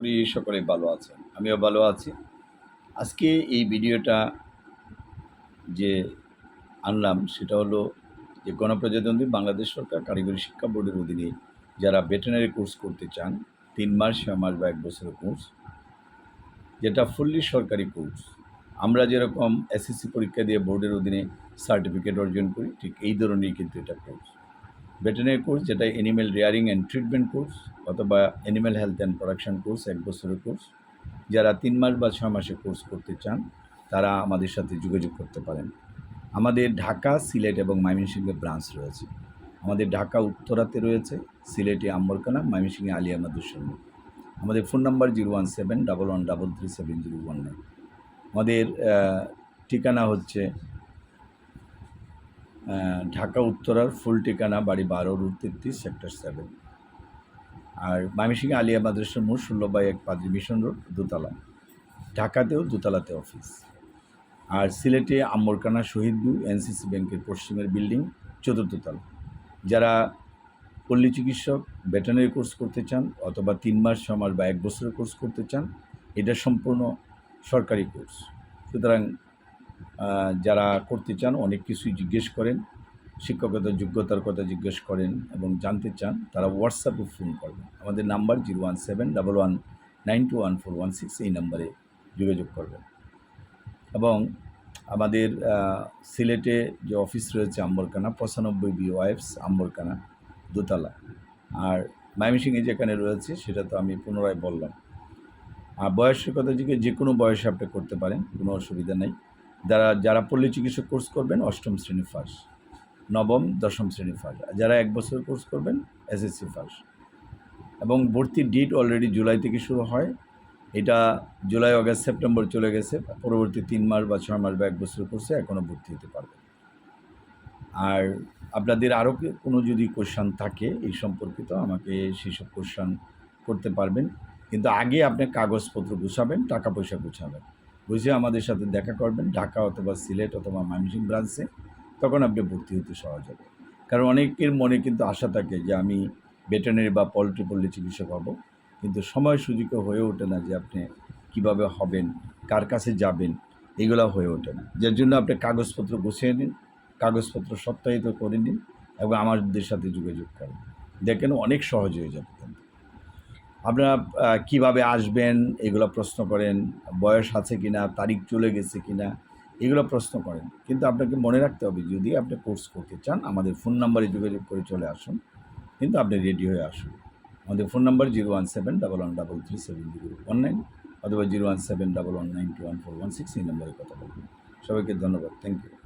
করি সকলে ভালো আছেন, আমিও ভালো আছি। আজকে এই ভিডিওটা যে আনলাম সেটা হলো যে গণপ্রজাতন্ত্রী বাংলাদেশ সরকার কারিগরি শিক্ষা বোর্ডের অধীনে যারা ভেটেনারি কোর্স করতে চান, তিন মাস, ছয় মাস বা এক বছরের কোর্স, যেটা ফুললি সরকারি কোর্স। আমরা যেরকম এসএসসি পরীক্ষা দিয়ে বোর্ডের অধীনে সার্টিফিকেট অর্জন করি, ঠিক এই ধরনেরই কিন্তু এটা কোর্স। ভেটেনারি কোর্স যেটা animal rearing and treatment course অথবা animal health and production course এক বছরের কোর্স যারা তিন মাস বা ছয় মাসে কোর্স করতে চান, তারা আমাদের সাথে যোগাযোগ করতে পারেন। আমাদের ঢাকা, সিলেট এবং ময়মনসিংহে ব্রাঞ্চ রয়েছে। আমাদের ঢাকা উত্তরাতে রয়েছে, সিলেটে আম্বরকানা, ময়মনসিংহে আলিয়া মাদুসন্ন আমাদের phone number zero one seven double one double three seven zero one nine আমাদের ঠিকানা হচ্ছে ঢাকা উত্তরার ফুল ঠিকানা বাড়ি বারো, রুট তেত্রিশ, সেক্টর সেভেন আর ময়মনসিংহে আলিয়া মাদ্রাসার মোড় ষোলো বাই এক পাদ্রি মিশন রোড, দোতলা। ঢাকাতেও দোতলাতে অফিস। আর সিলেটে আম্বরকানা শহীদ ভিউ এনসিসি ব্যাংকের পশ্চিমের বিল্ডিং, চতুর্থ তলা। যারা পল্লী চিকিৎসক, ভেটেনারি কোর্স করতে চান অথবা তিন মাস, ছ মাস বা এক বছরের কোর্স করতে চান, এটা সম্পূর্ণ সরকারি কোর্স। সুতরাং যারা করতে চান, অনেক কিছুই জিজ্ঞেস করেন শিক্ষকতার যোগ্যতার কথা জিজ্ঞেস করেন এবং জানতে চান, তারা হোয়াটসঅ্যাপে ফোন করবেন। আমাদের number zero one seven double one nine two one four one six এই নাম্বারে যোগাযোগ করবেন। এবং আমাদের সিলেটে যে অফিস রয়েছে আম্বরকানা, পঁচানব্বই বি ওয়াইফস আম্বরকানা, দোতলা। আর ময়মনসিংহে যেখানে রয়েছে, সেটা তো আমি পুনরায় বললাম। আর বয়সের কথা জিজ্ঞেস যে কোনো বয়সে আপনি করতে পারেন, কোনো অসুবিধা নেই। যারা যারা পল্লী চিকিৎসক কোর্স করবেন, অষ্টম শ্রেণি ফার্স্ট নবম, দশম শ্রেণি ফার্স্ট যারা এক বছর কোর্স করবেন, এসএসসি ফার্স্ট এবং ভর্তির ডেট অলরেডি জুলাই থেকে শুরু হয়। এটা জুলাই আগস্ট সেপ্টেম্বর চলে গেছে। পরবর্তী তিন মাস বা ছয় মাস বা এক বছর কোর্সে এখনও ভর্তি হতে পারবে। আর আপনাদের আরও কোনো যদি কোশ্চান থাকে এই সম্পর্কিত, আমাকে সেসব কোশ্চান করতে পারবেন। কিন্তু আগে আপনি কাগজপত্র গুছাবেন, টাকা পয়সা গুছাবেন। বুঝে আমাদের সাথে দেখা করবেন, ঢাকা অথবা সিলেট অথবা ময়মনসিংহ ব্রাঞ্চে তখন আপনি ভর্তি হতে সহজ হবে। কারণ অনেকের মনে কিন্তু আশা থাকে যে আমি ভেটেনারি বা পোলট্রি পল্লী চিকিৎসক হব, কিন্তু সময় সুযোগও হয়ে ওঠে না যে আপনি কীভাবে হবেন, কার কাছে যাবেন, এগুলো হয়ে ওঠে না। যার জন্য আপনি কাগজপত্র গুছিয়ে নিন, কাগজপত্র সত্যায়িত করে নিন এবং আমাদের সাথে যোগাযোগ করেন। দেখেন অনেক সহজ হয়ে যাবে কিন্তু। আপনারা কীভাবে আসবেন? এগুলো প্রশ্ন করেন। বয়স আছে কিনা? তারিখ চলে গেছে কিনা? এগুলো প্রশ্ন করেন। কিন্তু আপনাকে মনে রাখতে হবে, যদি আপনি কোর্স করতে চান, আমাদের ফোন নাম্বারে যোগাযোগ করে চলে আসুন। কিন্তু আপনি রেডি হয়ে আসুন। আমাদের phone number zero one seven double one double three seven zero one nine অথবা zero one seven double one nine two one four one six এই নাম্বারে কথা বলবেন সবাইকে ধন্যবাদ। Thank you.